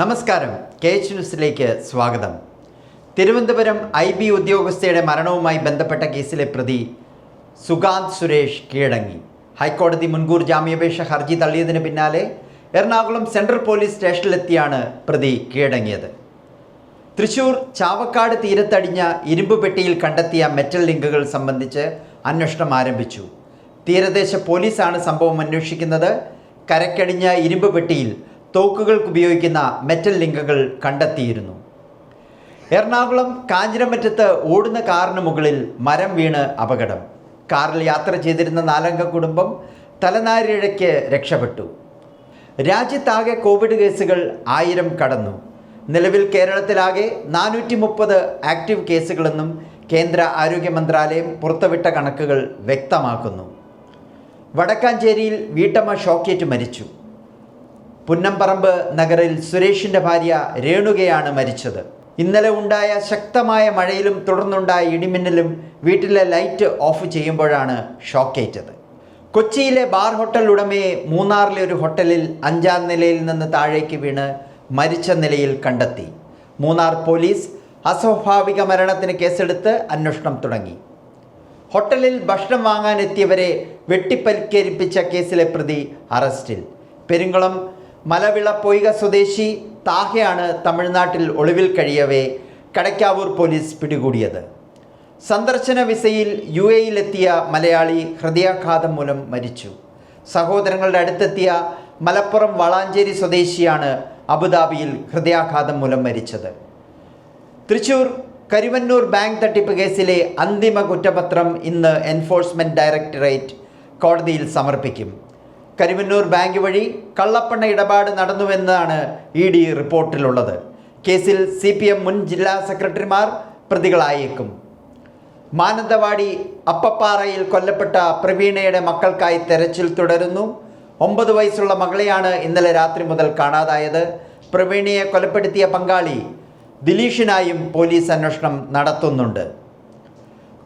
നമസ്കാരം. K H ന്യൂസിലേക്ക് സ്വാഗതം. തിരുവനന്തപുരം ഐ ബി ഉദ്യോഗസ്ഥയുടെ മരണവുമായി ബന്ധപ്പെട്ട കേസിലെ പ്രതി സുഗാന്ത് സുരേഷ് കീഴടങ്ങി. ഹൈക്കോടതി മുൻകൂർ ജാമ്യാപേക്ഷ ഹർജി തള്ളിയതിന് പിന്നാലെ എറണാകുളം സെൻട്രൽ പോലീസ് സ്റ്റേഷനിലെത്തിയാണ് പ്രതി കീഴടങ്ങിയത്. തൃശൂർ ചാവക്കാട് തീരത്തടിഞ്ഞ ഇരുമ്പ് പെട്ടിയിൽ കണ്ടെത്തിയ മെറ്റൽ ലിങ്കുകൾ സംബന്ധിച്ച് അന്വേഷണം ആരംഭിച്ചു. തീരദേശ പോലീസാണ് സംഭവം അന്വേഷിക്കുന്നത്. കരക്കടിഞ്ഞ ഇരുമ്പ് പെട്ടിയിൽ തോക്കുകൾക്ക് ഉപയോഗിക്കുന്ന മെറ്റൽ ലിങ്കുകൾ കണ്ടെത്തിയിരുന്നു. എറണാകുളം കാഞ്ഞിരമറ്റത്ത് ഓടുന്ന കാറിന് മുകളിൽ മരം വീണ് അപകടം. കാറിൽ യാത്ര ചെയ്തിരുന്ന നാലംഗ കുടുംബം തലനാരിഴയ്ക്ക് രക്ഷപ്പെട്ടു. രാജ്യത്താകെ കോവിഡ് കേസുകൾ ആയിരം കടന്നു. നിലവിൽ കേരളത്തിലാകെ നാനൂറ്റി മുപ്പത് ആക്റ്റീവ് കേസുകളെന്നും കേന്ദ്ര ആരോഗ്യ മന്ത്രാലയം പുറത്തുവിട്ട കണക്കുകൾ വ്യക്തമാക്കുന്നു. വടക്കാഞ്ചേരിയിൽ വീട്ടമ്മ ഷോക്കേറ്റ് മരിച്ചു. പുന്നമ്പറമ്പ് നഗറിൽ സുരേഷിന്റെ ഭാര്യ രേണുകയാണ് മരിച്ചത്. ഇന്നലെ ഉണ്ടായ ശക്തമായ മഴയിലും തുടർന്നുണ്ടായ ഇടിമിന്നലും വീട്ടിലെ ലൈറ്റ് ഓഫ് ചെയ്യുമ്പോഴാണ് ഷോക്കേറ്റത്. കൊച്ചിയിലെ ബാർ ഹോട്ടൽ ഉടമയെ മൂന്നാറിലെ ഒരു ഹോട്ടലിൽ അഞ്ചാം നിലയിൽ നിന്ന് താഴേക്ക് വീണ് മരിച്ച നിലയിൽ കണ്ടെത്തി. മൂന്നാർ പോലീസ് അസ്വാഭാവിക മരണത്തിന് കേസെടുത്ത് അന്വേഷണം തുടങ്ങി. ഹോട്ടലിൽ ഭക്ഷണം വാങ്ങാനെത്തിയവരെ വെട്ടിപ്പരിക്കേൽപ്പിച്ച കേസിലെ പ്രതി അറസ്റ്റിൽ. പെരുങ്കുളം മലവിള പൊയ്ക സ്വദേശി താഹയാണ് തമിഴ്നാട്ടിൽ ഒളിവിൽ കഴിയവേ കടയ്ക്കാവൂർ പോലീസ് പിടികൂടിയത്. സന്ദർശന വിസയിൽ യു എയിലെത്തിയ മലയാളി ഹൃദയാഘാതം മൂലം മരിച്ചു. സഹോദരങ്ങളുടെ അടുത്തെത്തിയ മലപ്പുറം വളാഞ്ചേരി സ്വദേശിയാണ് അബുദാബിയിൽ ഹൃദയാഘാതം മൂലം മരിച്ചത്. തൃശൂർ കരുവന്നൂർ ബാങ്ക് തട്ടിപ്പ് കേസിലെ അന്തിമ കുറ്റപത്രം ഇന്ന് എൻഫോഴ്സ്മെന്റ് ഡയറക്ടറേറ്റ് കോടതിയിൽ സമർപ്പിക്കും. കരുവന്നൂർ ബാങ്ക് വഴി കള്ളപ്പണ ഇടപാട് നടന്നുവെന്നാണ് ഇ ഡി റിപ്പോർട്ടിലുള്ളത്. കേസിൽ സി പി എം മുൻ ജില്ലാ സെക്രട്ടറിമാർ പ്രതികളായേക്കും. മാനന്തവാടി അപ്പപ്പാറയിൽ കൊല്ലപ്പെട്ട പ്രവീണയുടെ മക്കൾക്കായി തെരച്ചിൽ തുടരുന്നു. ഒമ്പത് വയസ്സുള്ള മകളെയാണ് ഇന്നലെ രാത്രി മുതൽ കാണാതായത്. പ്രവീണയെ കൊലപ്പെടുത്തിയ പങ്കാളി ദിലീഷിനായും പോലീസ് അന്വേഷണം നടത്തുന്നുണ്ട്.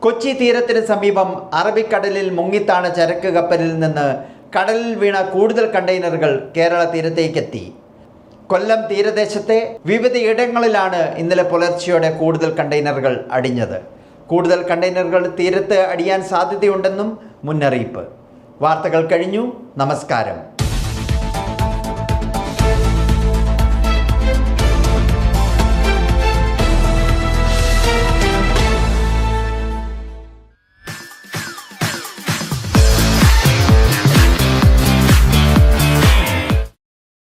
കൊച്ചി തീരത്തിന് സമീപം അറബിക്കടലിൽ മുങ്ങിത്താണ ചരക്ക് കപ്പലിൽ നിന്ന് കടലിൽ വീണ കൂടുതൽ കണ്ടെയ്നറുകൾ കേരള തീരത്തേക്കെത്തി. കൊല്ലം തീരദേശത്തെ വിവിധ ഇടങ്ങളിലാണ് ഇന്നലെ പുലർച്ചെയോടെ കൂടുതൽ കണ്ടെയ്നറുകൾ അടിഞ്ഞത്. കൂടുതൽ കണ്ടെയ്നറുകൾ തീരത്ത് അടിയാൻ സാധ്യതയുണ്ടെന്നും മുന്നറിയിപ്പ്. വാർത്തകൾ കഴിഞ്ഞു. നമസ്കാരം.